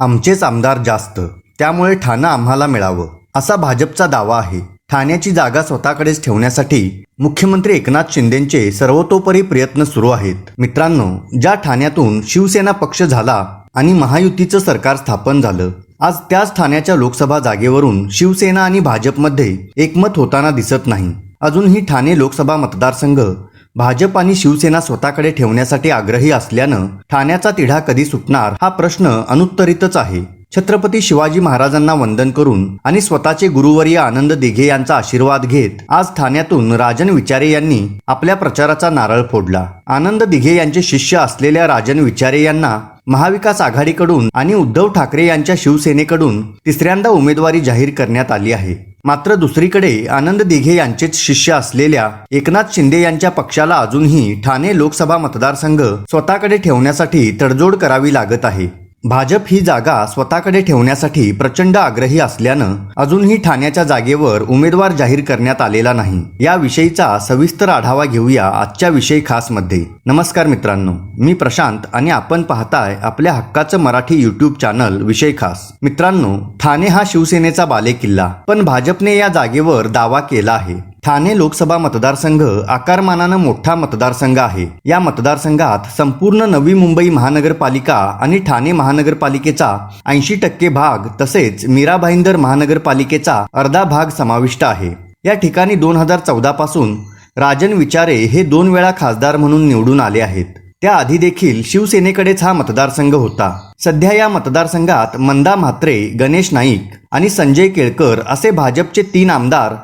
आमचेच आमदार जास्त त्यामुळे ठाणं आम्हाला मिळावं असा भाजपचा दावा आहे. ठाण्याची जागा स्वतःकडेच ठेवण्यासाठी मुख्यमंत्री एकनाथ शिंदेचे सर्वतोपरी प्रयत्न सुरू आहेत. मित्रांनो ज्या ठाण्यातून शिवसेना पक्ष झाला आणि महायुतीचं सरकार स्थापन झालं आज त्याच ठाण्याच्या लोकसभा जागेवरून शिवसेना आणि भाजपमध्ये एकमत होताना दिसत नाही. अजूनही ठाणे लोकसभा मतदारसंघ भाजप आणि शिवसेना स्वतःकडे ठेवण्यासाठी आग्रही असल्यानं ठाण्याचा तिढा कधी सुटणार हा प्रश्न अनुत्तरितच आहे. छत्रपती शिवाजी महाराजांना वंदन करून आणि स्वतःचे गुरुवर्य आनंद दिघे यांचा आशीर्वाद घेत आज ठाण्यातून राजन विचारे यांनी आपल्या प्रचाराचा नारळ फोडला. आनंद दिघे यांचे शिष्य असलेल्या राजन विचारे यांना महाविकास आघाडीकडून आणि उद्धव ठाकरे यांच्या शिवसेनेकडून तिसऱ्यांदा उमेदवारी जाहीर करण्यात आली आहे. मात्र दुसरीकडे आनंद दिघे यांचेच शिष्य असलेल्या एकनाथ शिंदे यांच्या पक्षाला अजूनही ठाणे लोकसभा मतदारसंघ स्वतःकडे ठेवण्यासाठी तडजोड करावी लागत आहे. भाजप ही जागा स्वतःकडे ठेवण्यासाठी प्रचंड आग्रही असल्यानं अजूनही ठाण्याच्या जागेवर उमेदवार जाहीर करण्यात आलेला नाही. याविषयीचा सविस्तर आढावा घेऊया आजच्या विषय खासमध्ये नमस्कार मित्रांनो मी प्रशांत आणि आपण पाहताय आपल्या हक्काचं मराठी युट्यूब चॅनल विषय खास. मित्रांनो ठाणे हा शिवसेनेचा बालेकिल्ला पण भाजपने या जागेवर दावा केला आहे. ठाणे लोकसभा मतदारसंघ आकारमानानं मोठा मतदारसंघ आहे. या मतदारसंघात संपूर्ण नवी मुंबई महानगरपालिका आणि ठाणे महानगरपालिकेचा ऐंशी टक्के भाग तसेच मीरा भाईंदर महानगरपालिकेचा अर्धा भाग समाविष्ट आहे. या ठिकाणी दोन हजार चौदा पासून राजन विचारे हे दोन वेळा खासदार म्हणून निवडून आले आहेत. त्याआधी देखील शिवसेनेकडेच हा मतदारसंघ होता. सध्या या मतदारसंघात मंदा म्हात्रे गणेश नाईक आणि संजय केळकर असे भाजपचे तीन आमदार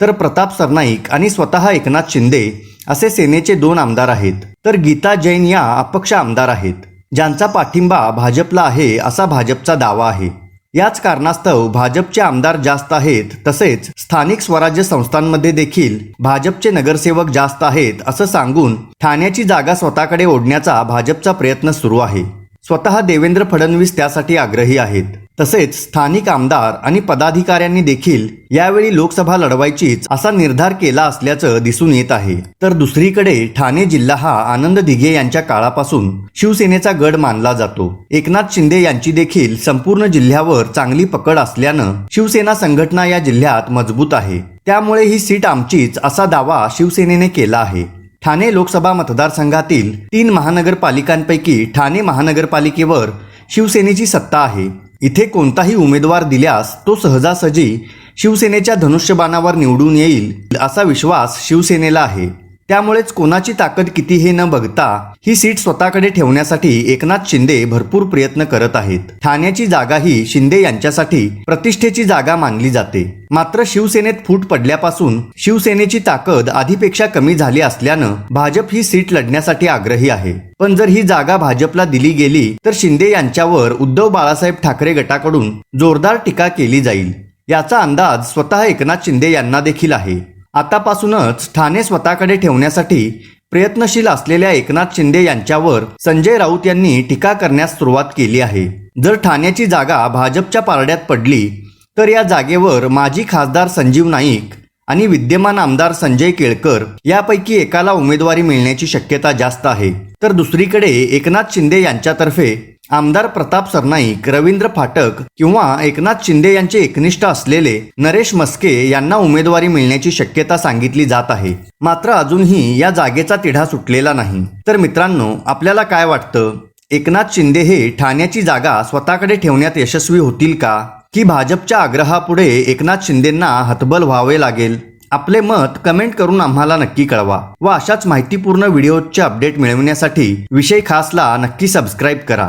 तर प्रताप सरनाईक आणि स्वतः एकनाथ शिंदे असे सेनेचे दोन आमदार आहेत. तर गीता जैन या अपक्ष आमदार आहेत. ज्यांचा पाठिंबा भाजपला आहे असा भाजपचा दावा आहे. याच कारणास्तव भाजपचे आमदार जास्त आहेत तसेच स्थानिक स्वराज्य संस्थांमध्ये देखील भाजपचे नगरसेवक जास्त आहेत असं सांगून ठाण्याची जागा स्वतःकडे ओढण्याचा भाजपचा प्रयत्न सुरू आहे. स्वतः देवेंद्र फडणवीस त्यासाठी आग्रही आहेत. तसेच स्थानिक आमदार आणि पदाधिकाऱ्यांनी देखील यावेळी लोकसभा लढवायचीच असा निर्धार केला असल्याचं दिसून येत आहे. तर दुसरीकडे ठाणे जिल्हा हा आनंद दिघे यांच्या काळापासून शिवसेनेचा गड मानला जातो. एकनाथ शिंदे यांची देखील संपूर्ण जिल्ह्यावर चांगली पकड असल्यानं शिवसेना संघटना या जिल्ह्यात मजबूत आहे. त्यामुळे ही सीट आमचीच असा दावा शिवसेनेने केला आहे. ठाणे लोकसभा मतदारसंघातील तीन महानगरपालिकांपैकी ठाणे महानगरपालिकेवर शिवसेनेची सत्ता आहे. इथे कोणताही उमेदवार दिल्यास तो सहजासहजी शिवसेनेच्या धनुष्यबाणावर निवडून येईल असा विश्वास शिवसेनेला आहे. त्यामुळेच कोणाची ताकद किती हे न बघता ही सीट स्वतःकडे ठेवण्यासाठी एकनाथ शिंदे भरपूर प्रयत्न करत आहेत. ठाण्याची जागा ही शिंदे यांच्यासाठी प्रतिष्ठेची जागा मानली जाते. मात्र शिवसेनेत फूट पडल्यापासून शिवसेनेची ताकद आधीपेक्षा कमी झाली असल्यानं भाजप ही सीट लढण्यासाठी आग्रही आहे. पण जर ही जागा भाजपला दिली गेली तर शिंदे यांच्यावर उद्धव बाळासाहेब ठाकरे गटाकडून जोरदार टीका केली जाईल. याचा अंदाज स्वतः एकनाथ शिंदे यांना देखील आहे. आतापासूनच ठाणे स्वतःकडे ठेवण्यासाठी प्रयत्नशील असलेल्या एकनाथ शिंदे यांच्यावर संजय राऊत यांनी टीका करण्यास सुरुवात केली आहे. जर ठाण्याची जागा भाजपच्या पारड्यात पडली तर या जागेवर माजी खासदार संजीव नाईक आणि विद्यमान आमदार संजय केळकर यापैकी एकाला उमेदवारी मिळण्याची शक्यता जास्त आहे. तर दुसरीकडे एकनाथ शिंदे यांच्यातर्फे आमदार प्रताप सरनाईक रवींद्र फाटक किंवा एकनाथ शिंदे यांचे एकनिष्ठ असलेले नरेश मस्के यांना उमेदवारी मिळण्याची शक्यता सांगितली जात आहे. मात्र अजूनही या जागेचा तिढा सुटलेला नाही. तर मित्रांनो आपल्याला काय वाटतं? एकनाथ शिंदे हे ठाण्याची जागा स्वतःकडे ठेवण्यात यशस्वी होतील का? की भाजपच्या आग्रहापुढे एकनाथ शिंदेंना हतबल व्हावे लागेल? आपले मत कमेंट करून आम्हाला नक्की कळवा व अशाच माहितीपूर्ण व्हिडिओचे अपडेट मिळवण्यासाठी विषय खासला नक्की सबस्क्राईब करा.